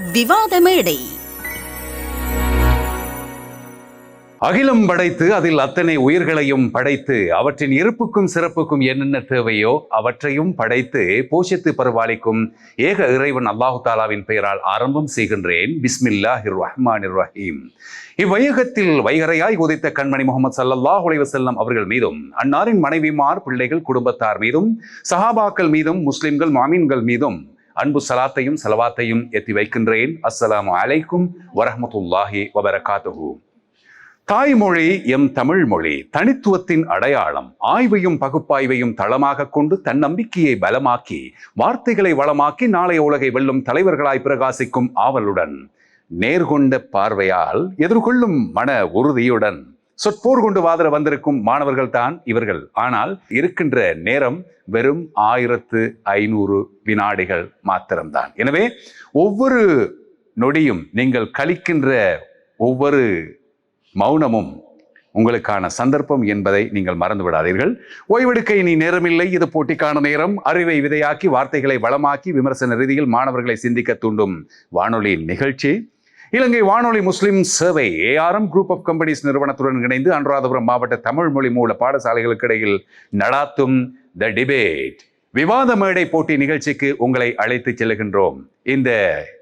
விவாத மேடை அகிலம் படைத்து அதில் அத்தனை உயிர்களையும் படைத்து அவற்றின் இருப்புக்கும் சிறப்புக்கும் என்னென்ன தேவையோ அவற்றையும் படைத்து போஷித்து பரிபாலிக்கும் ஏக இறைவன் அல்லாஹு தாலாவின் பெயரால் ஆரம்பம் செய்கின்றேன். பிஸ்மில்லாஹிர் ரஹ்மான் ரஹீம். இவ்வையகத்தில் வைகரையாய் உதைத்த கண்மணி முகமது சல்லல்லாஹு செல்லம் அவர்கள் மீதும் அன்னாரின் மனைவிமார் பிள்ளைகள் குடும்பத்தார் மீதும் சஹாபாக்கள் மீதும் முஸ்லிம்கள் மாமீன்கள் மீதும் அன்பு சலாத்தையும் சலவாத்தையும் எத்தி வைக்கின்றேன். அஸ்ஸலாமு அலைக்கும் வரஹ்மத்துல்லாஹி வபரகாத்துஹு. தாய்மொழி எம் தமிழ் மொழி தனித்துவத்தின் அடையாளம் ஆய்வையும் பகுப்பாய்வையும் தளமாக கொண்டு தன்னம்பிக்கையை பலமாக்கி வார்த்தைகளை வளமாக்கி நாளைய உலகை வெல்லும் தலைவர்களாய் பிரகாசிக்கும் ஆவலுடன் நேர்கொண்ட பார்வையால் எதிர்கொள்ளும் மன உறுதியுடன் சொற்போர் கொண்டு வாதிட வந்திருக்கும் மாணவர்கள் தான் இவர்கள். ஆனால் இருக்கின்ற நேரம் வெறும் ஆயிரத்து ஐநூறு வினாடிகள் மாத்திரம்தான். எனவே ஒவ்வொரு நொடியும் நீங்கள் கழிக்கின்ற ஒவ்வொரு மௌனமும் உங்களுக்கான சந்தர்ப்பம் என்பதை நீங்கள் மறந்து விடாதீர்கள். ஓய்வெடுக்க இனி நேரமில்லை. இது போட்டிக்கான நேரம். அறிவை விதையாக்கி வார்த்தைகளை வளமாக்கி விமர்சன ரீதியில் மாணவர்களை சிந்திக்க தூண்டும் வானொலி நிகழ்ச்சி. இலங்கை வானொலி முஸ்லிம் சேவை ஏஆர்எம் குரூப் ஆஃப் கம்பெனிஸ் நிறுவனத்துடன் இணைந்து அனுராதபுரம் மாவட்ட தமிழ் மொழி மூல பாடசாலைகளுக்கு இடையில் நடாத்தும் த டிபேட் விவாத மேடை போட்டி நிகழ்ச்சிக்கு உங்களை அழைத்து செல்லுகின்றோம் இந்த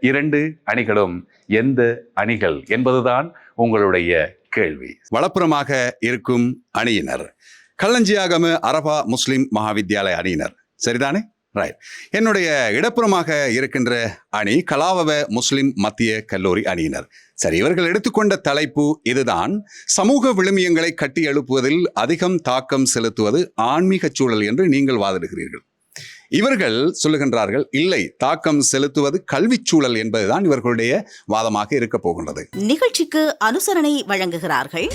இரண்டு அணிகளும் எந்த அணிகள் என்பதுதான் உங்களுடைய கேள்வி. வலப்புறமாக இருக்கும் அணியினர். கல்லஞ்சியாகம அரபா முஸ்லிம் மகாவித்யாலய அணியினர். சரிதானே? ரைட் என்னுடைய இடப்புறமாக இருக்கின்ற அணி கலாவவ முஸ்லிம் மத்திய கல்லூரி அணியினர். சரி இவர்கள் எடுத்துக்கொண்ட தலைப்பு இதுதான். சமூக விழுமியங்களை கட்டி எழுப்புவதில் அதிகம் தாக்கம் செலுத்துவது ஆன்மீக சூழல் என்று நீங்கள் வாதிடுகிறீர்கள். இவர்கள் சொல்லுகின்றார்கள் இல்லை தாக்கம் செலுத்துவது கல்வி சூழல் என்பதுதான் இவர்களுடைய வாதமாக இருக்க போகின்றது. நிகழ்ச்சிக்கு அனுசரணை வழங்குகிறார்கள்.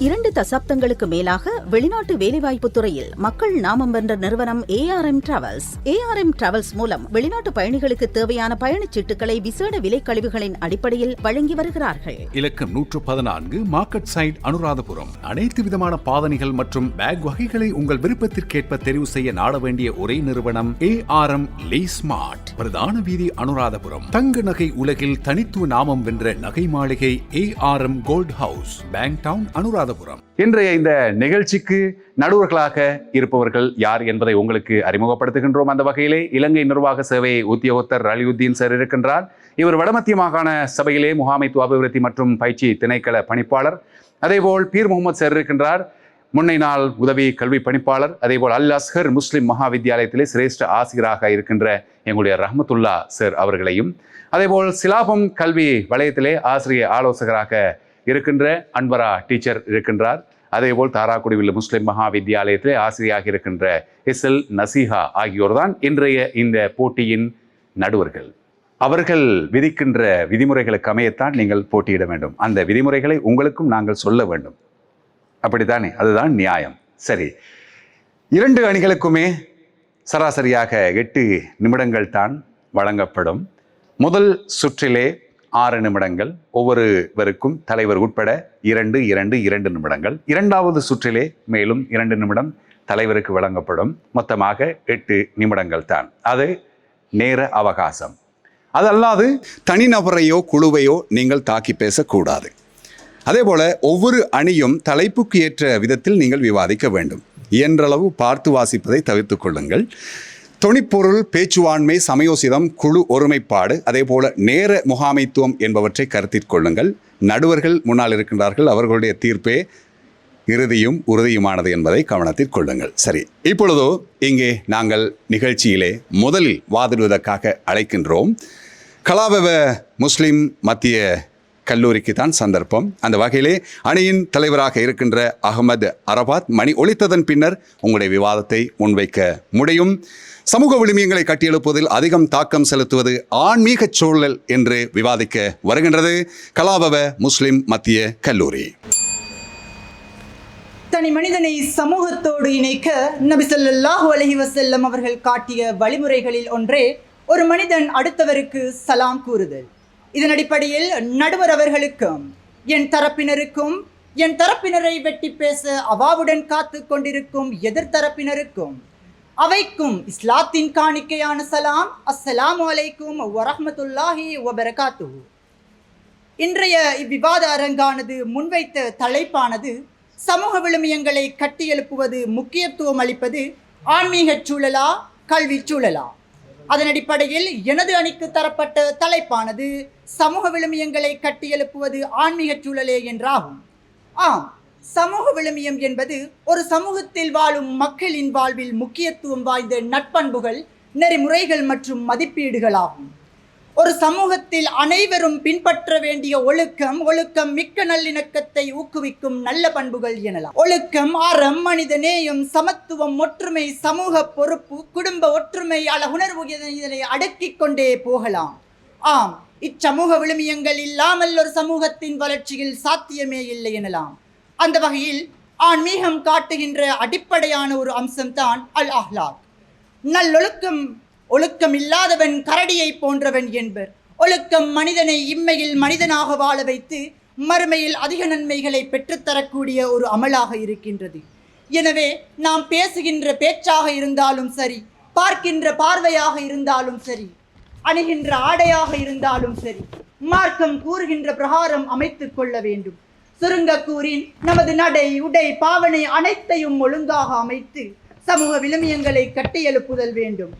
இரண்டு தசாப்தங்களுக்கு மேலாக வெளிநாட்டு வேலைவாய்ப்பு துறையில் மக்கள் நாமம் வென்ற நிறுவனம் ஏஆர்எம் டிராவல்ஸ் ஏஆர்எம் டிராவல்ஸ் மூலம் வெளிநாட்டு பயணிகளுக்கு தேவையான பயணச் சீட்டுகளை விசேட விலை கழிவுகளின் அடிப்படையில் வழங்கி வருகிறார்கள். இலக்கம் நூற்று பதினான்கு மார்க்கெட் சைட் அனுராதபுரம் அனைத்து விதமான பாதனைகள் மற்றும் பேக் வகைகளை உங்கள் விருப்பத்திற்கேற்ப தெரிவு செய்ய நாட வேண்டிய ஒரே நிறுவனம் ஏஆர்எம் லீ ஸ்மார்ட் பிரதான வீதி அனுராதபுரம் தங்க நகை உலகில் தனித்துவ நாமம் வென்ற நகை மாளிகை ARM gold house bank town Anuradhapura இன்றைய இந்த நிகழ்ச்சிக்கு நடுவர்களாக இருப்பவர்கள் யார் என்பதை உங்களுக்கு அறிமுகப்படுத்துகின்றோம். அந்த வகையிலே இலங்கை நிர்வாக சேவை உத்தியோகத்தர் அலியுத்தீன் சார் இருக்கின்றார். இவர் வடமத்திய மாகாண சபையிலே முகாமைத்துவ அபிவிருத்தி மற்றும் பயிற்சி திணைக்கள பணிப்பாளர். அதேபோல் பீர் முகமது சார் இருக்கின்றார். முன்னை நாள் உதவி கல்வி பணிப்பாளர். அதேபோல் அல் அஸ்ஹர் முஸ்லிம் மகா வித்தியாலயத்திலே சிரேஷ்ட ஆசிரியராக இருக்கின்ற எங்களுடைய ரஹமத்துல்லா சார் அவர்களையும். அதேபோல் சிலாபம் கல்வி வலயத்திலே ஆசிரியர் ஆலோசகராக இருக்கின்ற அன்பரா டீச்சர் இருக்கின்றார். அதேபோல் தாராக்குடிவில் முஸ்லிம் மகா வித்தியாலயத்திலே ஆசிரியராக இருக்கின்ற எஸ் எல் நசீஹா ஆகியோர் தான் இன்றைய இந்த போட்டியின் நடுவர்கள். அவர்கள் விதிக்கின்ற விதிமுறைகளுக்கு அமையத்தான் நீங்கள் போட்டியிட வேண்டும். அந்த விதிமுறைகளை உங்களுக்கும் நாங்கள் சொல்ல வேண்டும். அப்படித்தானே? அதுதான் நியாயம். சரி. இரண்டு அணிகளுக்குமே சராசரியாக எட்டு நிமிடங்கள் தான் வழங்கப்படும். முதல் சுற்றிலே ஆறு நிமிடங்கள். ஒவ்வொருவருக்கும் தலைவர் உட்பட இரண்டு இரண்டு இரண்டு நிமிடங்கள். இரண்டாவது சுற்றிலே மேலும் இரண்டு நிமிடம் தலைவருக்கு வழங்கப்படும். மொத்தமாக எட்டு நிமிடங்கள் தான். அது நேர அவகாசம். அதல்லாது தனிநபரையோ குழுவையோ நீங்கள் தாக்கி பேசக்கூடாது. அதே போல ஒவ்வொரு அணியும் தலைப்புக்கு ஏற்ற விதத்தில் நீங்கள் விவாதிக்க வேண்டும். இயன்றளவு பார்த்து வாசிப்பதை தவிர்த்து கொள்ளுங்கள். தொனிப்பொருள் பேச்சுவாண்மை சமயோசிதம் குழு ஒருமைப்பாடு அதே போல நேர முகாமைத்துவம் என்பவற்றை கருத்தில் கொள்ளுங்கள். நடுவர்கள் முன்னால் இருக்கின்றார்கள் அவர்களுடைய தீர்ப்பே இறுதியும் உறுதியுமானது என்பதை கவனத்தில் கொள்ளுங்கள். சரி இப்பொழுதோ இங்கே நாங்கள் நிகழ்ச்சியிலே முதலில் வாதிடுவதற்காக அழைக்கின்றோம். கலாபவ முஸ்லிம் மத்திய கல்லூரிக்கு தான் சந்தர்ப்பம். அந்த வகையிலே அணியின் தலைவராக இருக்கின்ற அகமது அரபாத் மணி ஒழித்ததன் பின்னர் உங்களுடைய விவாதத்தை முன்வைக்க முடியும். சமூக விழுமியங்களை கட்டியெழுப்புவதில் அதிகம் தாக்கம் செலுத்துவது ஆன்மீக சூழல் என்று விவாதிக்க வருகின்றது கலாபவ முஸ்லிம் மத்திய கல்லூரி. தனி மனிதனை சமூகத்தோடு இணைக்க நபி ஸல்லல்லாஹு அலைஹி அவர்கள் காட்டிய வழிமுறைகளில் ஒன்றே ஒரு மனிதன் அடுத்தவருக்கு சலாம் கூறுதல். இதன் அடிப்படையில் நடுவர் அவர்களுக்கும் என் தரப்பினருக்கும் என் தரப்பினரை வெட்டி பேச அவாவுடன் காத்து கொண்டிருக்கும் எதிர்த்தரப்பினருக்கும் அவைக்கும் இஸ்லாத்தின் காணிக்கையான சலாம். அஸ்ஸலாமு அலைக்கும் வரஹமத்துல்லாஹி வபரகாத்து இன்றைய இவ்விவாத அரங்கானது முன்வைத்த தலைப்பானது சமூக விழுமியங்களை கட்டியெழுப்புவது முக்கியத்துவம் அளிப்பது ஆன்மீகச் சூழலா கல்விச் சூழலா? அதன் அடிப்படையில் எனது அணிக்கு தரப்பட்ட தலைப்பானது சமூக விழுமியங்களை கட்டியெழுப்புவது ஆன்மீகச் சூழலே என்றாகும். ஆம் சமூக விழுமியம் என்பது ஒரு சமூகத்தில் வாழும் மக்களின் வாழ்வில் முக்கியத்துவம் வாய்ந்த நட்பண்புகள் நெறிமுறைகள் மற்றும் மதிப்பீடுகளாகும். ஒரு சமூகத்தில் அனைவரும் பின்பற்ற வேண்டிய ஒழுக்கம் ஒழுக்கம் மிக்க நல்லிணக்கத்தை ஊக்குவிக்கும் நல்ல பண்புகள் எனலாம். ஒழுக்கம் அறம் மனித நேயம் சமத்துவம் ஒற்றுமை சமூக பொறுப்பு குடும்ப ஒற்றுமை அழகுணர்வு இதனை அடக்கிக் கொண்டே போகலாம். ஆம் இச்சமூக விழுமியங்கள் இல்லாமல் ஒரு சமூகத்தின் வளர்ச்சியில் சாத்தியமே இல்லை எனலாம். அந்த வகையில் ஆன்மீகம் காட்டுகின்ற அடிப்படையான ஒரு அம்சம்தான் அல் அஹ்லாக். நல்லொழுக்கம் ஒழுக்கம் இல்லாதவன் கரடியை போன்றவன் என்பர். ஒழுக்கம் மனிதனை இம்மையில் மனிதனாக வாழ வைத்து மறுமையில் அதிக நன்மைகளை பெற்றுத்தரக்கூடிய ஒரு அமலாக இருக்கின்றது. எனவே நாம் பேசுகின்ற பேச்சாக இருந்தாலும் சரி பார்க்கின்ற பார்வையாக இருந்தாலும் சரி அணுகின்ற ஆடையாக இருந்தாலும் சரி மார்க்கம் கூறுகின்ற பிரகாரம் அமைத்துக் கொள்ள வேண்டும். சுருங்க கூறின் நமது நடை உடை பாவனை அனைத்தையும் ஒழுங்காக அமைத்து சமூக விழுமியங்களை கட்டியெழுப்புதல் வேண்டும்.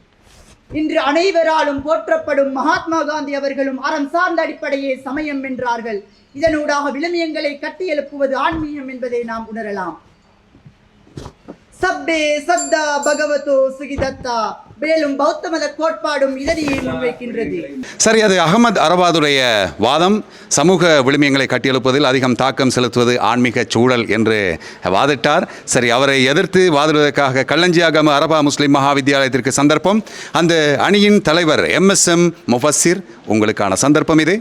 இன்று அனைவராலும் போற்றப்படும் மகாத்மா காந்தி அவர்களும் அறம் சார்ந்த அடிப்படையே சமயம் என்றார்கள். இதனூடாக விழுமியங்களை கட்டியெழுப்புவது ஆன்மீகம் என்பதை நாம் உணரலாம். சப்பே சத்தா பகவதோ சுகிதத்தா. மேலும் பௌத்த மத கோட்பாடும் இதனையே முன்வைக்கின்றது சரி அது அகமது அரபாதுடைய வாதம். சமூக விழுமியங்களை கட்டியெழுப்பதில் அதிகம் தாக்கம் செலுத்துவது ஆன்மீக சூழல் என்று வாதிட்டார். சரி அவரை எதிர்த்து வாதிடுவதற்காக கல்லஞ்சி அகம அரபா முஸ்லிம் மகாவித்தியாலயத்திற்கு சந்தர்ப்பம். அந்த அணியின் தலைவர் எம்எஸ்எம் முஃபssiர் உங்களுக்கான சந்தர்ப்பம் இது.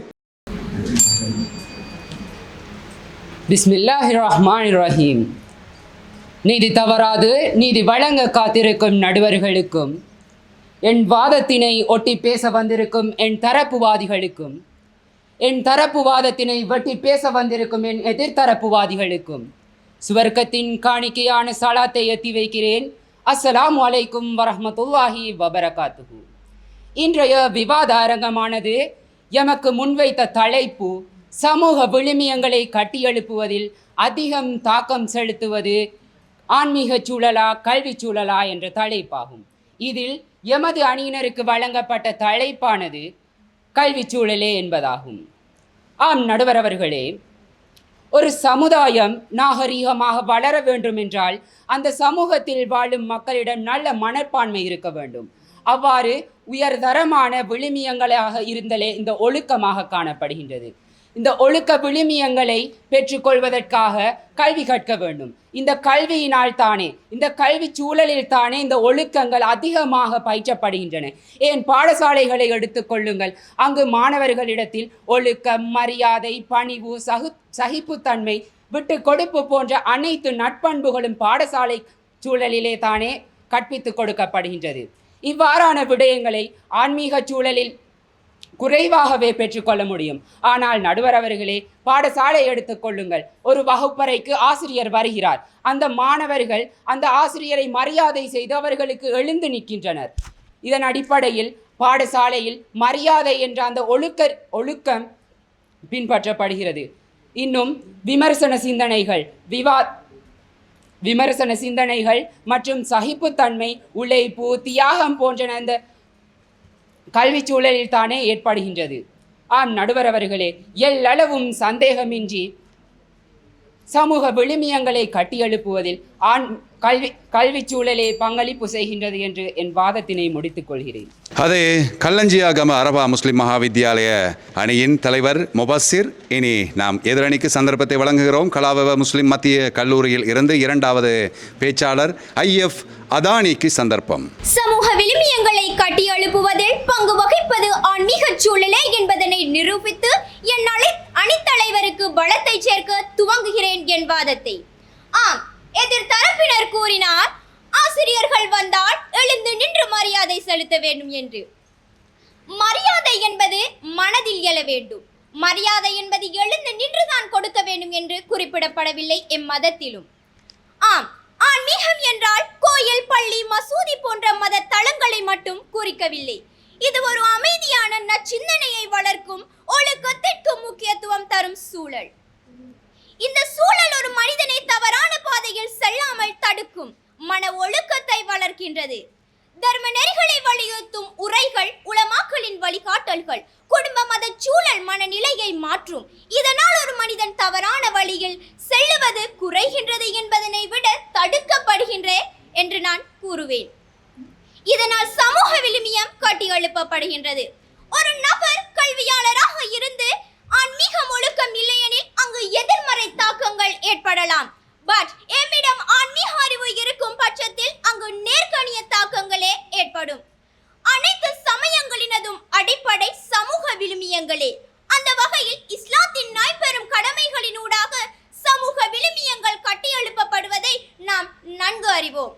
பிஸ்மில்லாஹி ரஹ்மான் ரஹீம். நீதி தவறாது நீதி வழங்க காத்திருக்கும் நடுவர்களுக்கும் என் வாதத்தினை ஒட்டி பேச வந்திருக்கும் என் தரப்புவாதிகளுக்கும் என் தரப்பு வாதத்தினை வெட்டி பேச வந்திருக்கும் என் எதிர்த்தரப்புவாதிகளுக்கும் சுவர்க்கத்தின் காணிக்கையான சலாத்தை எத்தி வைக்கிறேன். அஸ்ஸலாம் அலைக்கும் வரமத்துல்லாஹி வபரகாத்துகு இன்றைய விவாத அரங்கமானது எமக்கு முன்வைத்த தலைப்பு சமூக விழுமியங்களை கட்டியெழுப்புவதில் அதிகம் தாக்கம் செலுத்துவது ஆன்மீக சூழலா கல்வி சூழலா என்ற தலைப்பாகும். இதில் எமது அணியினருக்கு வழங்கப்பட்ட தலைப்பானது கல்வி சூழலே என்பதாகும். ஆம் நடுவர் அவர்களே ஒரு சமுதாயம் நாகரீகமாக வளர வேண்டும் என்றால் அந்த சமூகத்தில் வாழும் மக்களிடம் நல்ல மனப்பான்மை இருக்க வேண்டும். அவ்வாறு உயர்தரமான விழுமியங்களாக இருந்தலே இந்த ஒழுக்கமாக காணப்படுகின்றது. இந்த ஒழுக்க விழுமியங்களை பெற்றுக்கொள்வதற்காக கல்வி கற்க வேண்டும். இந்த கல்வியினால் தானே இந்த கல்வி சூழலில் தானே இந்த ஒழுக்கங்கள் அதிகமாக பயிற்றப்படுகின்றன. ஏன் பாடசாலைகளை எடுத்துக்கொள்ளுங்கள் அங்கு மாணவர்களிடத்தில் ஒழுக்கம் மரியாதை பணிவு சகு சகிப்புத்தன்மை விட்டு கொடுப்பு போன்ற அனைத்து நட்பண்புகளும் பாடசாலை சூழலிலே தானே கற்பித்துக் கொடுக்கப்படுகின்றது. இவ்வாறான விடயங்களை ஆன்மீக சூழலில் குறைவாகவே பெற்றுக்கொள்ள முடியும். ஆனால் நடுவர் அவர்களே பாடசாலை எடுத்துக்கொள்ளுங்கள் ஒரு வகுப்பறைக்கு ஆசிரியர் வருகிறார். அந்த மாணவர்கள் அந்த ஆசிரியரை மரியாதை செய்து அவர்களுக்கு எழுந்து நிற்கின்றனர். இதன் அடிப்படையில் பாடசாலையில் மரியாதை என்ற அந்த ஒழுக்க ஒழுக்கம் பின்பற்றப்படுகிறது. இன்னும் விமர்சன சிந்தனைகள் விவா விமர்சன சிந்தனைகள் மற்றும் சகிப்புத்தன்மை உழைப்பு தியாகம் போன்ற அந்த கல்வி சூழலில் தானே ஏற்படுகின்றது. ஆம் நடுவர் அவர்களே எல்லளவும் சந்தேகமின்றி சமூக விழுமியங்களை கட்டியெழுப்புவதில் ஆண் கல்வி கல்வி சூழலே பங்களிப்பு செய்கின்றது என்று என் வாதத்தினை முடித்துக் கொள்கிறேன். அது கல்லஞ்சியாகம அரபா முஸ்லிம் மகாவித்யாலய அணியின் தலைவர் முபசிர் இனி நாம் எதிரணிக்கு சந்தர்ப்பத்தை வழங்குகிறோம். கலாவவ முஸ்லிம் மத்திய கல்லூரியில் இருந்து இரண்டாவது பேச்சாளர் ஐஎஃப் அதானிக்கு சந்தர்ப்பம். சமூக விழுமியங்களை கட்டியெழுப்புவதில் பங்கு வகிப்பது ஆன்மீக சூழலே என்பதனை நிரூபித்து என் அணித்தலைவருக்கு பலத்தை சேர்க்க துவங்குகிறேன் என் வாதத்தை. ஆம் எதிர்த்தரப்பினர் கூறினார் ஆசிரியர்கள் வந்தால் எழுந்து நின்று மரியாதை செலுத்த வேண்டும் என்று. மரியாதை என்பது மனதில் எழ வேண்டும். மரியாதை என்பது எழுந்து நின்றுதான் கொடுக்க வேண்டும் என்று குறிப்பிடப்படவில்லை எம் என்றால் கோயில் கோயில் பள்ளி மசூதி போன்ற மத தளங்களை மட்டும் குறிக்கவில்லை. இது ஒரு அமைதியான நச்சிந்தனையை வளர்க்கும் ஒழுக்கத்திற்கு முக்கியத்துவம் தரும் சூழல். இந்த சூழல் ஒரு மனிதனை தவறான பாதையில் செல்லாமல் தடுக்கும் மன ஒழுக்கத்தை வளர்க்கின்றது. தர்ம நெறிகளை வலியுறுத்தும் உரைகள் உலமாக்களின் வழிகாட்டல்கள். குடும்ப மத சூழல் மனநிலையை மாற்றும். இதனால் ஒரு மனிதன் தவறான வழியில் செல்லுவது குறைகின்றது என்பதனை விட தடுக்கப்படுகின்ற என்று நான் கூறுவேன். இதனால் சமூக விழுமியம் கட்டி எழுப்பப்படுகின்றது. ஒரு நபர் கல்வியாளராக இருந்து ஆன்மீகம் ஒழுக்கம் இல்லையெனில் அங்கு எதிர்மறை தாக்கங்கள் ஏற்படலாம். பட் எம்மிடம் ஆன்மீக அறிவு இருக்கும் பட்சத்தில் அங்கு நேர்கணிய தாக்கங்களே ஏற்படும். அனைத்து சமயங்களினதும் அடிப்படை சமூக விழுமியங்களே. அந்த வகையில் இஸ்லாத்தின் நாய்பெரும் கடமைகளினூடாக சமூக விழுமியங்கள் கட்டியெழுப்பப்படுவதை நாம் நன்கு அறிவோம்.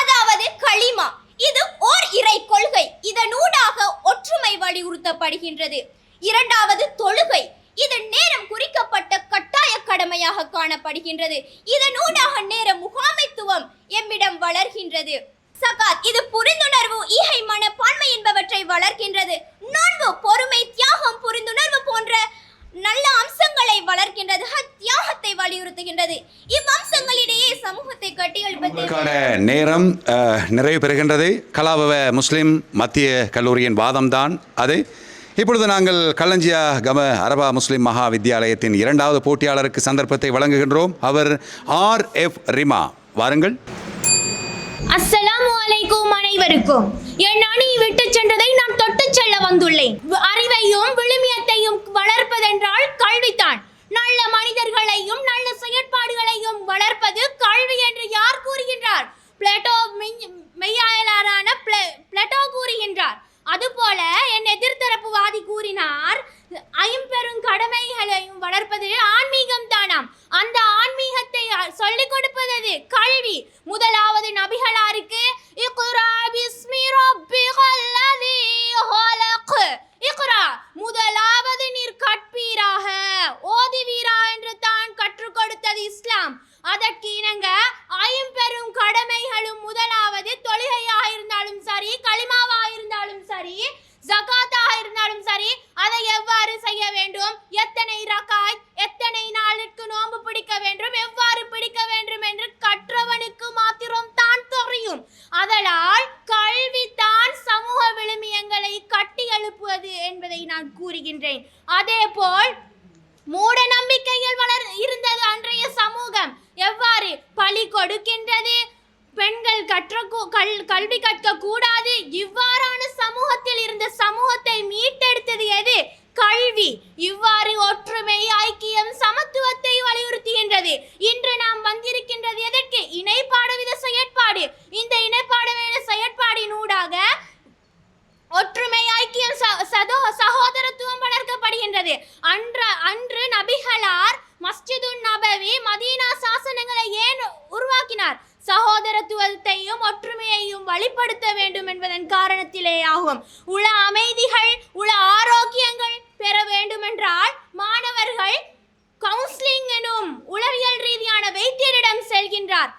அதாவது களிமா இது ஓர் இறை கொள்கை. இதனூடாக ஒற்றுமை வலியுறுத்தப்படுகின்றது. இரண்டாவது தொழுகை இது நேரம் குறிக்கப்பட்ட கட்டாய கடமையாக காணப்படுகின்றது. இதனூடாக நேர முகாமைத்துவம் எம்மிடம் வளர்கின்றது. சகாத் இது புரிந்துணர்வு ஈகை மனப்பான்மை என்பவற்றை வளர்க்கின்றது. நோன்பு பொறுமை தியாகம் புரிந்துணர்வு போன்ற நல்ல அம்சங்களை வளர்க்கின்றது. தியாகத்தை வலியுறுத்துகின்றது. இவ்வம்சங்களிடையே சமூகத்தை கட்டியெழுப்பதற்கான நேரம் நிறைவு பெறுகின்றது. கலாபவ முஸ்லிம் மத்திய கல்லூரியின் வாதம்தான் அது. இப்பொழுது நாங்கள் கல்லஞ்சியா கம அரபா முஸ்லிம் மகா வித்தியாலயத்தின் இரண்டாவது போட்டியாளருக்கு சந்தர்ப்பத்தை வழங்குகின்றோம். அவர் ஆர் எஃப் ரிமா. வாருங்கள். அஸ்ஸலாமு அலைக்கும் அனைவருக்கும். என் அணி விட்டு சென்றதை நான் தொட்டு செல்ல வந்துள்ளேன். அறிவையும் விழுமியத்தையும் வளர்ப்பதென்றால் கல்விதான். நல்ல மனிதர்களையும் நல்ல செயற்பாடுகளையும் வளர்ப்பது கல்வி என்று யார் கூறுகின்றார்? பிளேட்டோ மெய்யாளரான பிளேட்டோ கூறுகின்றார். அதுபோல என் எதிர்த்தரப்புவாதி கூறினார் ஐம்பெரும் கடமைகளையும் வளர்ப்பது ஆன்மீகம் தானாம் அந்த ஆன்மீகத்தை சொல்லிக் கொடுப்பது கல்வி. முதலாவது நபிகளாருக்கு இக்குரா பிஸ்மி ரப்பிகல்லதி ஹலக். முதலாவது நீர் கற்பீராக ஓதுவீரா என்று தான் கற்றுக் கொடுத்தது இஸ்லாம். அதற்கு இணங்க ஐம்பெரும் கடமைகளும் முதலாவது தொழுகையாக இருந்தாலும் சரி களிமாவாக இருந்தாலும் சரி ஜகாத்தாக இருந்தாலும் சரி அதை எவ்வாறு செய்ய வேண்டும்? எத்தனை ரகாய் எத்தனை நாளுக்கு நோன்பு பிடிக்க வேண்டும்? எவ்வாறு பிடிக்க வேண்டும் என்று கற்றவனுக்கு மாத்திரம் தான் தெரியும். அதனால் கல்வி தான் சமூக விழுமியங்களை கட்டி எழுப்புவது என்பதை நான் கூறுகின்றேன். அதேபோல் மூட நம்பிக்கையில் வளர் இருந்தது அன்றைய சமூகம். எவ்வாறு பழி கொடுக்கின்றது? பெண்கள் கற்ற கூ- கல் கல்வி கற்க கூடாது இவ்வாறான சமூகத்தில் இருந்த சமூகத்தை மீட்டெடுத்தது எது கல்வி இவ்வாறு ஒற்றுமை ஐக்கியம் சமத்துவத்தை வலியுறுத்துகின்றது இன்று நாம் வந்திருக்கின்றது எதற்கு இணைப்பாடவித செயற்பாடு இந்த இணைப்பாடவித செயற்பாடினூடாக ஒற்றுமை ஐக்கியம் ச- சதோ சகோதரத்துவம் வளர்க்கப்படுகின்றது அன்ற அன்று நபிகளார் மஸ்ஜிதுன் நபவி மதீனா சாசனங்களை ஏன் உருவாக்கினார் சகோதரத்துவத்தையும் ஒற்றுமையையும் வழிப்படுத்த வேண்டும் என்பதன் காரணத்திலே ஆகும் உள அமைதிகள் உள ஆரோக்கியங்கள் பெற வேண்டுமென்றால் மாணவர்கள் கவுன்சிலிங் எனும் உளவியல் ரீதியான வைத்தியரிடம் செல்கின்றார்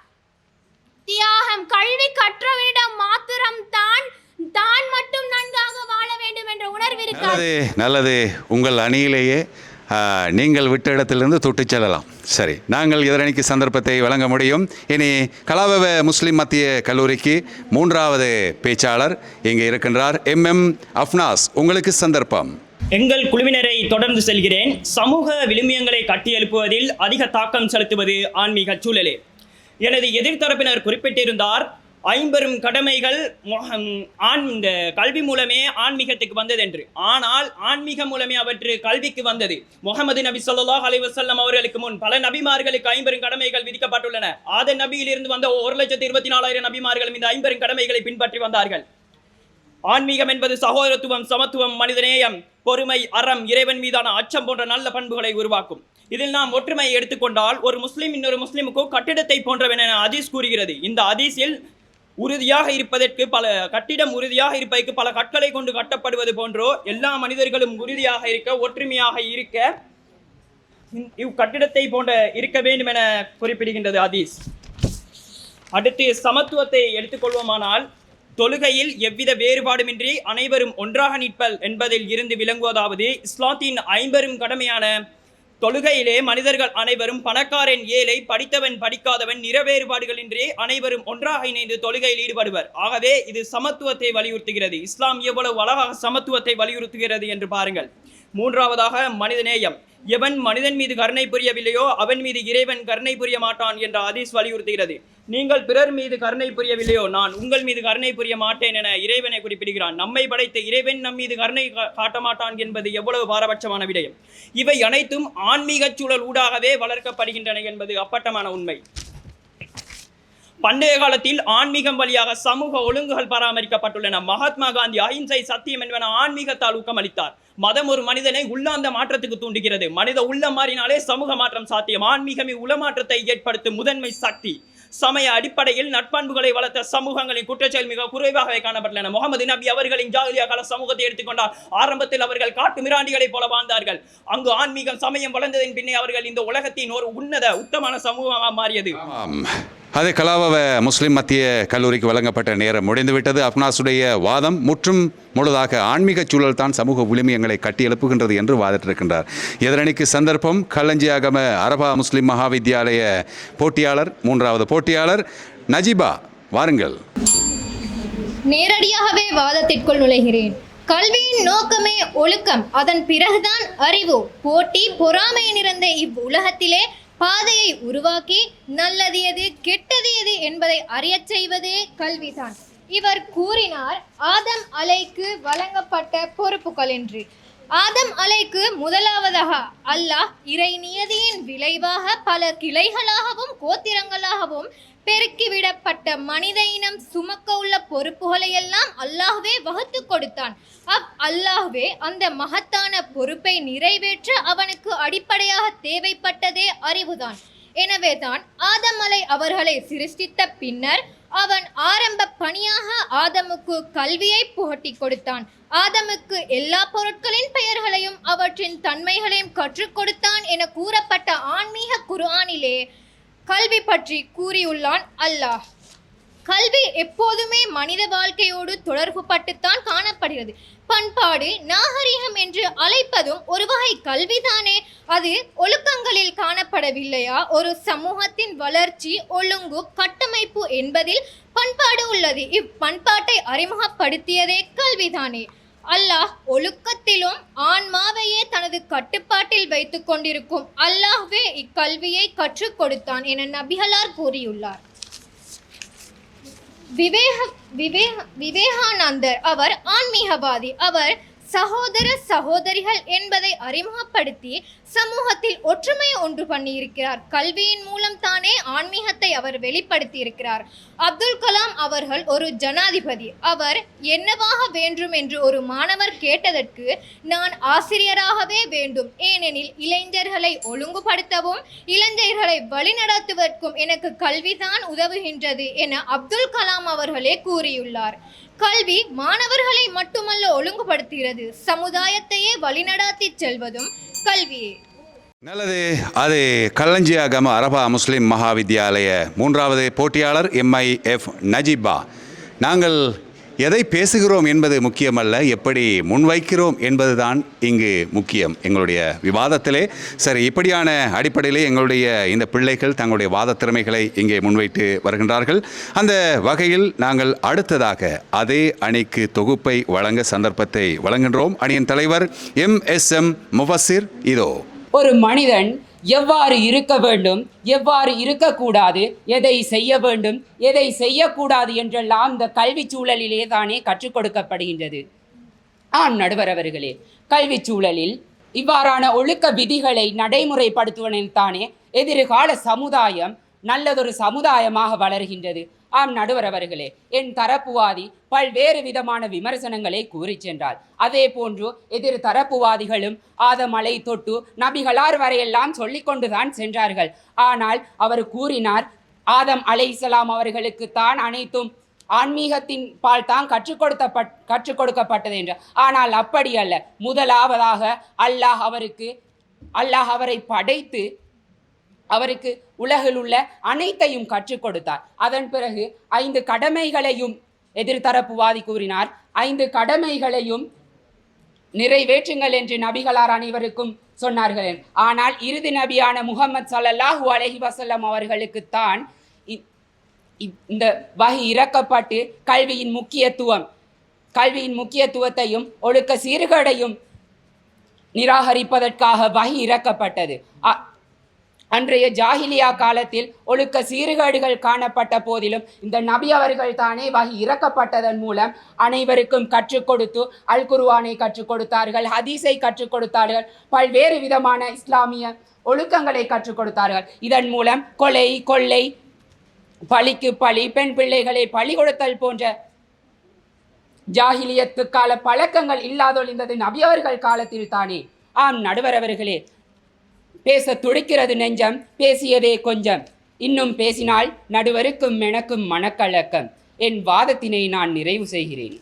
தியாகம் கல்வி கற்றவரிடம் மாத்திரம் தான் தான் மட்டும் நன்றாக வாழ வேண்டும் என்ற உணர்வு இருக்காது நல்லது நல்லது. உங்கள் அணியிலேயே நீங்கள் விட்ட இடத்திலிருந்து தொட்டுச் செல்லலாம். சரி நாங்கள் எதிரணிக்கு சந்தர்ப்பத்தை வழங்க முடியும். இனி கலாபவ முஸ்லிம் மத்திய கல்லூரிக்கு மூன்றாவது பேச்சாளர் இங்கே இருக்கின்றார். எம். எம். அஃப்னாஸ் உங்களுக்கு சந்தர்ப்பம். எங்கள் குழுவினரை தொடர்ந்து செல்கிறேன். சமூக விழுமியங்களை கட்டியெழுப்புவதில் அதிக தாக்கம் செலுத்துவது ஆன்மீக சூழலே. எனது எதிர்த்தரப்பினர் குறிப்பிட்டிருந்தார் ஐம்பெரும் கடமைகள் ஆண் இந்த கல்வி மூலமே ஆன்மீகத்துக்கு வந்தது என்று ஆனால் ஆன்மீகம் மூலமே அவற்று கல்விக்கு வந்தது. முகமது நபி சொல்லாஹ் அலைஹி வஸல்லம் அவர்களுக்கு முன் பல நபிமார்களுக்கு ஐம்பெரும் கடமைகள் விதிக்கப்பட்டுள்ளன. ஆத நபியிலிருந்து வந்த ஒரு லட்சத்தி இருபத்தி நாலாயிரம் நபிமார்களும் இந்த ஐம்பெரும் கடமைகளை பின்பற்றி வந்தார்கள். ஆன்மீகம் என்பது சகோதரத்துவம் சமத்துவம் மனிதநேயம் பொறுமை அறம் இறைவன் மீதான அச்சம் போன்ற நல்ல பண்புகளை உருவாக்கும். இதில் நாம் ஒற்றுமையை எடுத்துக்கொண்டால் ஒரு முஸ்லீம் இன்னொரு முஸ்லிமுக்கு கட்டிடத்தை போன்றவன் என அதீஸ் கூறுகிறது. இந்த அதீஸில் உறுதியாக இருப்பதற்கு பல கட்டிடம் உறுதியாக இருப்பதற்கு பல கற்களை கொண்டு கட்டப்படுவது போன்றோ எல்லா மனிதர்களும் உறுதியாக இருக்க ஒற்றுமையாக இருக்க இக்கட்டிடத்தை போன்ற இருக்க வேண்டும் என குறிப்பிடுகின்றது அதீஸ் அடுத்து சமத்துவத்தை எடுத்துக்கொள்வோமானால் தொழுகையில் எவ்வித வேறுபாடுமின்றி அனைவரும் ஒன்றாக நிற்பல் என்பதில் இருந்து விளங்குவதாவது இஸ்லாத்தின் ஐம்பெரும் கடமையான தொழுகையிலே மனிதர்கள் அனைவரும் பணக்காரன் ஏழை படித்தவன் படிக்காதவன் நிறவேறுபாடுகளின்றி அனைவரும் ஒன்றாக இணைந்து தொழுகையில் ஈடுபடுவர். ஆகவே இது சமத்துவத்தை வலியுறுத்துகிறது. இஸ்லாம் எவ்வளவு அழகாக சமத்துவத்தை வலியுறுத்துகிறது என்று பாருங்கள். மூன்றாவதாக மனிதநேயம் எவன் மனிதன் மீது கருணை புரியவில்லையோ அவன் மீது இறைவன் கருணை புரிய மாட்டான் என்ற ஹதீஸ் வலியுறுத்துகிறது. நீங்கள் பிறர் மீது கருணை புரியவில்லையோ நான் உங்கள் மீது கருணை புரிய மாட்டேன் என இறைவனை குறிப்பிடுகிறான். நம்மை படைத்த இறைவன் நம் மீது கருணை காட்ட மாட்டான் என்பது எவ்வளவு பாரபட்சமான விடயம். இவை அனைத்தும் ஆன்மீக சூழல் ஊடாகவே வளர்க்கப்படுகின்றன என்பது அப்பட்டமான உண்மை. பண்டைய காலத்தில் ஆன்மீகம் வழியாக சமூக ஒழுங்குகள் பராமரிக்கப்பட்டுள்ளன. மகாத்மா காந்தி அஹிம்சை சத்தியம் என்பன ஆன்மீகத்தால் ஊக்கமளித்தார். மதம் ஒரு மனிதனை உள்ளார்ந்த மாற்றத்துக்கு தூண்டுகிறது. மனித உள்ளம் மாறினாலே சமூக மாற்றம் சாத்தியம். ஆன்மீகமே உளமாற்றத்தை ஏற்படுத்தும் முதன்மை சக்தி. சமய அடிப்படையில் நட்பண்புகளை வளர்த்த சமூகங்களின் குற்றச்செயல் மிக குறைவாகவே காணப்பட்டன முகமது நபி அவர்களின் ஜாகிலியா கால சமூகத்தை எடுத்துக்கொண்டால் ஆரம்பத்தில் அவர்கள் காட்டு மிராண்டிகளைப் போல வாழ்ந்தார்கள். அங்கு ஆன்மீகம் சமயம் வளர்ந்ததின் பின்னே அவர்கள் இந்த உலகத்தின் ஒரு உன்னத உத்தமான சமூகமாக மாறியது. அதே கலாவ கலாவவ முஸ்லிம் மத்திய கல்லூரிக்கு வழங்கப்பட்ட நேரம் முடிந்துவிட்டது. அப்னாசுடைய வாதம் முற்றும் முழுதாக ஆன்மீக சூழல் தான் சமூக விழுமியங்களை கட்டியெழுப்புகின்றது என்று வாதிட்டிருக்கின்றார். எதிரணிக்கு சந்தர்ப்பம் கல்லஞ்சியாகம அரபா முஸ்லிம் மகாவித்யாலய போட்டியாளர் மூன்றாவது போட்டியாளர் நஜிபா வாருங்கள். நேரடியாகவே வாதத்திற்குள் நுழைகிறேன். கல்வியின் நோக்கமே ஒழுக்கம் அதன் பிறகுதான் அறிவு. போட்டி பொறாமை நிறைந்த இவ்வுலகத்திலே பாதையை உருவாக்கி நல்லது எது கெட்டது எது என்பதை அறியச் செய்வதே கல்விதான். இவர் கூறினார் ஆதம் அலைக்கு வழங்கப்பட்ட பொறுப்புகள் என்று ஆதம் அலைக்கு முதலாவதாக அல்லாஹ் இறை நியதியின் விளைவாக பல கிளைகளாகவும் கோத்திரங்களாகவும் பெருக்கிவிடப்பட்ட மனித இனம் சுமக்க உள்ள பொறுப்புகளை எல்லாம் அல்லாஹ்வே வகுத்து கொடுத்தான். அவ் அல்லாஹ்வே அந்த மகத்தான பொறுப்பை நிறைவேற்ற அவனுக்கு அடிப்படையாக தேவைப்பட்டதே அறிவுதான். எனவேதான் ஆதமலை அவர்களை சிருஷ்டித்த பின்னர் அவன் ஆரம்ப பணியாக ஆதமுக்கு கல்வியை புகட்டி கொடுத்தான். ஆதமுக்கு எல்லா பொருட்களின் பெயர்களையும் அவற்றின் தன்மைகளையும் கற்றுக் கொடுத்தான் என கூறப்பட்ட ஆன்மீக குர்ஆனிலே கல்வி பற்றி கூறியுள்ளான் அல்லாஹ். கல்வி எப்போதுமே மனித வாழ்க்கையோடு தொடர்பு பட்டுத்தான் காணப்படுகிறது. பண்பாடு நாகரிகம் என்று அழைப்பதும் ஒரு வகை கல்விதானே. அது ஒழுக்கங்களில் காணப்படவில்லையா? ஒரு சமூகத்தின் வளர்ச்சி ஒழுங்கு கட்டமைப்பு என்பதில் பண்பாடு உள்ளது. இப்பண்பாட்டை அறிமுகப்படுத்தியதே கல்விதானே. அல்லாஹ் ஒழுக்கத்திலும் ஆன்மாவையே தனது கட்டுப்பாட்டில் வைத்துக் கொண்டிருக்கும். அல்லாஹ்வே இக்கல்வியை கற்றுக் கொடுத்தான் என நபிகளார் கூறியுள்ளார். விவேக விவேக விவேகானந்தர் அவர் ஆன்மீகவாதி. அவர் சகோதர சகோதரிகள் என்பதை அறிமுகப்படுத்தி சமூகத்தில் ஒற்றுமையை ஒன்று பண்ணியிருக்கிறார். கல்வியின் மூலம் தானே ஆன்மீகத்தை அவர் வெளிப்படுத்தி இருக்கிறார் அப்துல் கலாம் அவர்கள் ஒரு ஜனாதிபதி. அவர் என்னவாக வேண்டும் என்று ஒரு மாணவர் கேட்டதற்கு நான் ஆசிரியராகவே வேண்டும். ஏனெனில் இளைஞர்களை ஒழுங்குபடுத்தவும் இளைஞர்களை வழிநடத்துவதற்கும் எனக்கு கல்விதான் உதவுகின்றது என அப்துல் கலாம் அவர்களே கூறியுள்ளார். கல்வி மாணவர்களை மட்டுமல்ல ஒழுங்குபடுத்துகிறது. சமுதாயத்தையே வழிநடாத்தி செல்வதும் கல்வியே நல்லது. அது கல்லஞ்சியாகம அரபா முஸ்லிம் மகாவித்யாலய மூன்றாவது போட்டியாளர் எம்ஐஎஃப் நஜிபா. நாங்கள் எதை பேசுகிறோம் என்பது முக்கியமல்ல எப்படி முன்வைக்கிறோம் என்பதுதான் இங்கு முக்கியம். எங்களுடைய விவாதத்திலே சரி இப்படியான அடிப்படையிலே எங்களுடைய இந்த பிள்ளைகள் தங்களுடைய வாத திறமைகளை இங்கே முன்வைத்து வருகின்றார்கள். அந்த வகையில் நாங்கள் அடுத்ததாக அதே அணிக்கு தொகுப்பை வழங்க சந்தர்ப்பத்தை வழங்குகின்றோம். அணியின் தலைவர் எம் எஸ் எம் முஃபசிர் இதோ. ஒரு மனிதன் எவ்வாறு இருக்க வேண்டும் எவ்வாறு இருக்கக்கூடாது எதை செய்ய வேண்டும் எதை செய்யக்கூடாது என்றெல்லாம் இந்த கல்வி சூழலிலே தானே கற்றுக் கொடுக்கப்படுகின்றது. ஆம் நடுவர் அவர்களே கல்வி சூழலில் இவ்வாறான ஒழுக்க விதிகளை நடைமுறைப்படுத்துவனில் தானே எதிர்கால சமுதாயம் நல்லதொரு சமுதாயமாக வளர்கின்றது. ஆம் நடுவர் அவர்களே என் தரப்புவாதி பல்வேறு விதமான விமர்சனங்களை கூறி சென்றார் அதே போன்று எதிர் தரப்புவாதிகளும் ஆதமலை தொட்டு நபிகளார் வரையெல்லாம் சொல்லிக்கொண்டுதான் சென்றார்கள். ஆனால் அவர் கூறினார் ஆதம் அலைஹிஸ்ஸலாம் அவர்களுக்கு தான் அனைத்தும் ஆன்மீகத்தின் பால் தான் கற்றுக் கொடுத்தப்பட் கற்றுக் கொடுக்கப்பட்டது என்று. ஆனால் அப்படி அல்ல. முதலாவதாக அல்லாஹ் அவருக்கு அல்லாஹ் அவரை படைத்து அவருக்கு உலகில் உள்ள அனைத்தையும் கற்றுக் கொடுத்தார். அதன் பிறகு ஐந்து கடமைகளையும் எதிர்த்தரப்புவாதி கூறினார். ஐந்து கடமைகளையும் நிறைவேற்றுங்கள் என்று நபிகளார் அனைவருக்கும் சொன்னார்கள். ஆனால் இறுதி நபியான முகமது ஸல்லல்லாஹு அலஹி வசல்லம் அவர்களுக்குத்தான் இ- இந்த வகை இறக்கப்பட்டு கல்வியின் முக்கியத்துவம் கல்வியின் முக்கியத்துவத்தையும் ஒழுக்க சீர்கேடையும் நிராகரிப்பதற்காக வகை இறக்கப்பட்டது. அ- அன்றைய ஜாஹிலியா காலத்தில் ஒழுக்க சீர்கேடுகள் காணப்பட்ட போதிலும் இந்த நபி அவர்கள் தானே வகி இறக்கப்பட்டதன் மூலம் அனைவருக்கும் கற்றுக் கொடுத்து அல் குருவானை கற்றுக் கொடுத்தார்கள் ஹதீஸை கற்றுக் கொடுத்தார்கள் பல்வேறு விதமான இஸ்லாமிய ஒழுக்கங்களை கற்றுக் கொடுத்தார்கள். இதன் மூலம் கொலை கொள்ளை பழிக்கு பழி பெண் பிள்ளைகளை பழி கொடுத்தல் போன்ற ஜாகிலியத்து கால பழக்கங்கள் இல்லாதொழிந்தது நபியவர்கள் காலத்தில் தானே. ஆம் நடுவர் அவர்களே பேச துடிக்கிறது நெஞ்சம் பேசியதே கொஞ்சம். இன்னும் பேசினால் நடுவருக்கும் எனக்கும் மனக்கலக்கம். என் வாதத்தினை நான் நிறைவு செய்கிறேன்.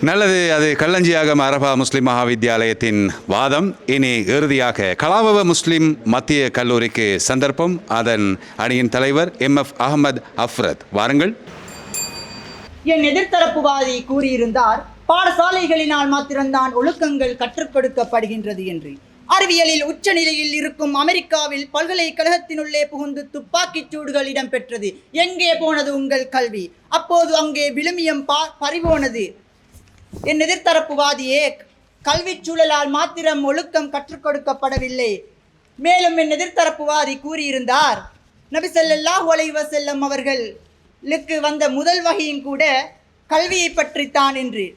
நல்லது அது கல்லஞ்சியாகம் அரபா முஸ்லிம் மகாவித்யாலயத்தின் வாதம். இனி இறுதியாக கலாபவ முஸ்லிம் மத்திய கல்லூரிக்கு சந்தர்ப்பம். அதன் அணியின் தலைவர் எம் எஃப் அகமது அஃப்ரத். வாருங்கள். என் எதிர்த்தரப்புவாதி கூறியிருந்தார் பாடசாலைகளினால் மாத்திரம்தான் ஒழுக்கங்கள் கற்றுக் கொடுக்கப்படுகின்றது என்று. அறிவியலில் உச்சநிலையில் இருக்கும் அமெரிக்காவில் பல்கலைக்கழகத்தினுள்ளே புகுந்து துப்பாக்கிச் சூடுகள் இடம்பெற்றது. எங்கே போனது உங்கள் கல்வி? அப்போது அங்கே விழுமியம் பா பறிபோனது. என் எதிர்த்தரப்புவாதியே கல்விச் சூழலால் மாத்திரம் ஒழுக்கம் கற்றுக் கொடுக்கப்படவில்லை. மேலும் என் எதிர்த்தரப்புவாதி கூறியிருந்தார் நபி ஒலைவ செல்லம் அவர்களுக்கு வந்த முதல் வகையும் கூட கல்வியை பற்றித்தான் என்று.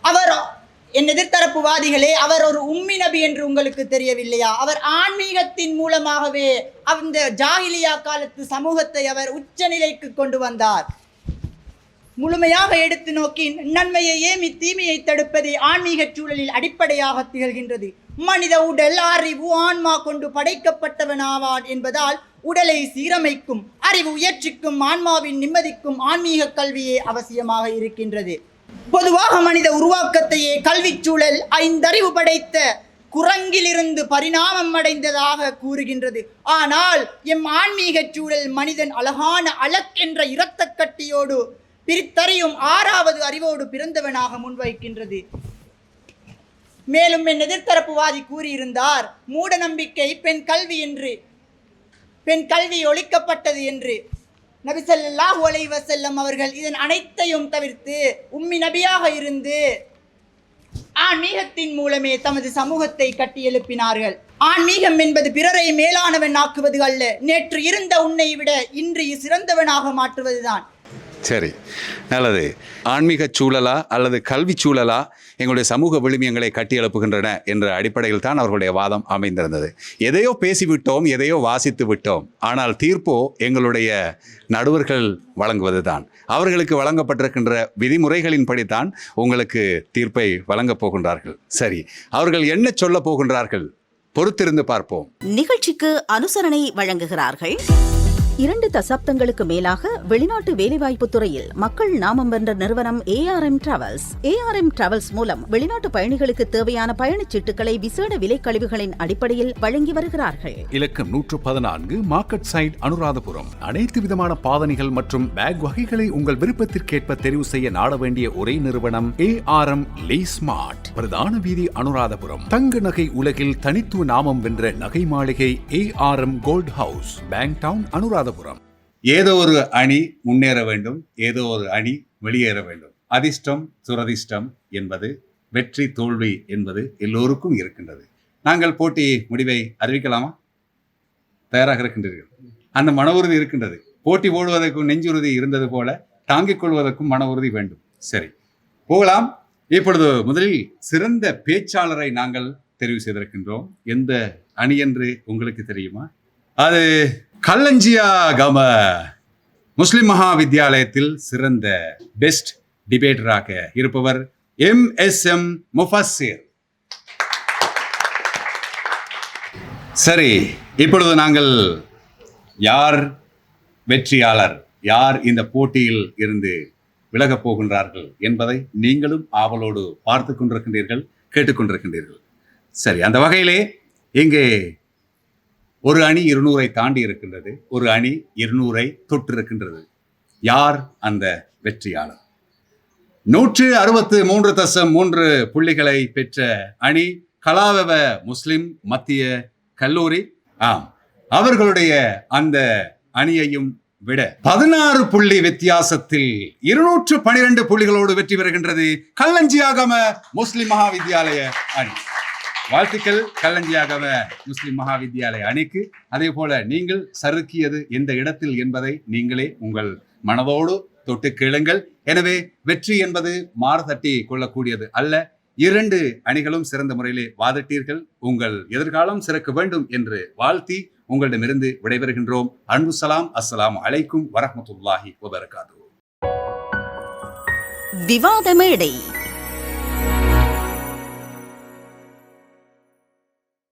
அவர் என் எதிர்த்தரப்புவாதிகளே அவர் ஒரு உம்மி நபி என்று உங்களுக்கு தெரியவில்லையா? அவர் ஆன்மீகத்தின் மூலமாகவே அந்த ஜாகிலியா காலத்து சமூகத்தை அவர் உச்சநிலைக்கு கொண்டு வந்தார். முழுமையாக எடுத்து நோக்கி நன்மையை ஏமி தீமையை தடுப்பதே ஆன்மீக சூழலில் அடிப்படையாக திகழ்கின்றது. மனித உடல் அறிவு ஆன்மா கொண்டு படைக்கப்பட்டவனாவான் என்பதால் உடலை சீரமைக்கும் அறிவு உயர்ச்சிக்கும் ஆன்மாவின் நிம்மதிக்கும் ஆன்மீக கல்வியே அவசியமாக இருக்கின்றது. பொதுவாக மனித உருவாக்கத்தையே கல்விச்சூழல் ஐந்தறிவு படைத்த குரங்கிலிருந்து பரிணாமம் அடைந்ததாக கூறுகின்றது. ஆனால் எம் ஆன்மீக சூழல் மனிதன் அழகான அலக் என்ற இரத்தக்கட்டியோடு பிரித்தறியும் ஆறாவது அறிவோடு பிறந்தவனாக முன்வைக்கின்றது. மேலும் என் எதிர்த்தரப்புவாதி கூறியிருந்தார் மூட நம்பிக்கை பெண் கல்வி என்று பெண் கல்வி ஒழிக்கப்பட்டது என்று. நபி ஒலை வசல்லம் அவர்கள் இதன் அனைத்தையும் தவிர்த்து உம்மி நபியாக இருந்து ஆன்மீகத்தின் மூலமே தமது சமூகத்தை கட்டியெழுப்பினார்கள் ஆன்மீகம் என்பது பிறரை மேலானவன் ஆக்குவது அல்ல. நேற்று இருந்த உன்னை விட இன்று சிறந்தவனாக மாற்றுவதுதான். சரி நல்லது. ஆன்மீக சூழலா அல்லது கல்வி சூழலா எங்களுடைய சமூக விழுமியங்களை கட்டியெழுப்புகின்றன என்ற அடிப்படையில் தான் அவர்களுடைய வாதம் அமைந்திருந்தது. எதையோ பேசிவிட்டோம் எதையோ வாசித்து விட்டோம். ஆனால் தீர்ப்போ எங்களுடைய நடுவர்கள் வழங்குவது தான் அவர்களுக்கு வழங்கப்பட்டிருக்கின்ற விதிமுறைகளின்படித்தான் உங்களுக்கு தீர்ப்பை வழங்கப் போகின்றார்கள். சரி அவர்கள் என்ன சொல்ல போகின்றார்கள்? பொறுத்திருந்து பார்ப்போம். நிகழ்ச்சிக்கு அனுசரணை வழங்குகிறார்கள். இரண்டு தசாப்தங்களுக்கு மேலாக வெளிநாட்டு வேலைவாய்ப்பு துறையில் மக்கள் நாமம் வென்ற நிறுவனம் ஏஆர்எம் டிராவல்ஸ் ஏஆர்எம் டிராவல்ஸ் மூலம் வெளிநாட்டு பயணிகளுக்கு தேவையான பயணச் சீட்டுகளை விசேட விலை கழிவுகளின் அடிப்படையில் வழங்கி வருகிறார்கள். இலக்கம் நூற்று பதினான்கு மார்க்கெட் சைட் அனுராதபுரம் அனைத்து விதமான பாதனைகள் மற்றும் பேக் வகைகளை உங்கள் விருப்பத்திற்கேற்ப தெரிவு செய்ய நாட வேண்டிய ஒரே நிறுவனம் ஏஆர்எம் லீ ஸ்மார்ட் பிரதான வீதி அனுராதபுரம் தங்க நகை உலகில் தனித்துவ நாமம் வென்ற நகை மாளிகை ARM gold house bank town Anuradhapura ஏதோ ஒரு அணி முன்னேற வேண்டும் ஏதோ ஒரு அணி வெளியேற வேண்டும். அதிர்ஷ்டம் துரதிர்ஷ்டம் என்பது வெற்றி தோல்வி என்பது எல்லோருக்கும் இருக்கின்றது. நாங்கள் போட்டி முடிவை அறிவிக்கலாமா? தயாராக இருக்கின்றீர்கள். அந்த மன உறுதி இருக்கின்றது. போட்டி போடுவதற்கும் நெஞ்சுறுதி இருந்தது போல தாங்கிக் கொள்வதற்கும் மன உறுதி வேண்டும். சரி. போகலாம். இப்பொழுது முதலில் சிறந்த பேச்சாளரை நாங்கள் தெரிவு செய்திருக்கின்றோம். எந்த அணி என்று உங்களுக்கு தெரியுமா? அது கல்லஞ்சியா கம முஸ்லிம் மகாவித்யாலயத்தில் சிறந்த பெஸ்ட் டிபேட்டராக இருப்பவர் எம் எஸ் எம் முஃபசிர் சரி இப்பொழுது நாங்கள் யார் வெற்றியாளர் யார் இந்த போட்டியில் இருந்து விலகப் போகின்றார்கள் என்பதை நீங்களும் ஆவலோடு பார்த்து கொண்டிருக்கின்றீர்கள் கேட்டுக்கொண்டிருக்கின்றீர்கள் சரி அந்த வகையிலே இங்கே ஒரு அணி இருநூறை தாண்டி இருக்கின்றது ஒரு அணி இருநூறை தொற்றிருக்கின்றது யார் அந்த வெற்றியாளர்? நூற்று அறுபத்து மூன்று தசம் மூன்று புள்ளிகளை பெற்ற அணி கலாவவ முஸ்லிம் மத்திய கல்லூரி. ஆம் அவர்களுடைய அந்த அணியையும் விட பதினாறு புள்ளி வித்தியாசத்தில் இருநூற்று பனிரெண்டு புள்ளிகளோடு வெற்றி பெறுகின்றது கல்லஞ்சியாகம முஸ்லிம் மகாவித்யாலய அணி. வாழ்த்துக்கள் கல்லஞ்சியாகவ முஸ்லிம் மகாவித்யாலய அணிக்கு. அதே போல நீங்கள் சறுக்கியது எந்த இடத்தில் என்பதை நீங்களே உங்கள் மனதோடு தொட்டு கேளுங்கள். எனவே வெற்றி என்பது மாறு தட்டி கொள்ளக்கூடியது அல்ல. இரண்டு அணிகளும் சிறந்த முறையிலே வாதிட்டீர்கள். உங்கள் எதிர்காலம் சிறக்க வேண்டும் என்று வாழ்த்தி உங்களிடமிருந்து விடைபெறுகின்றோம். அன்பு சலாம் அஸ்லாம் அலைக்கும் வரமத்துல்லாஹி வபரகாத்து விவாத மேடை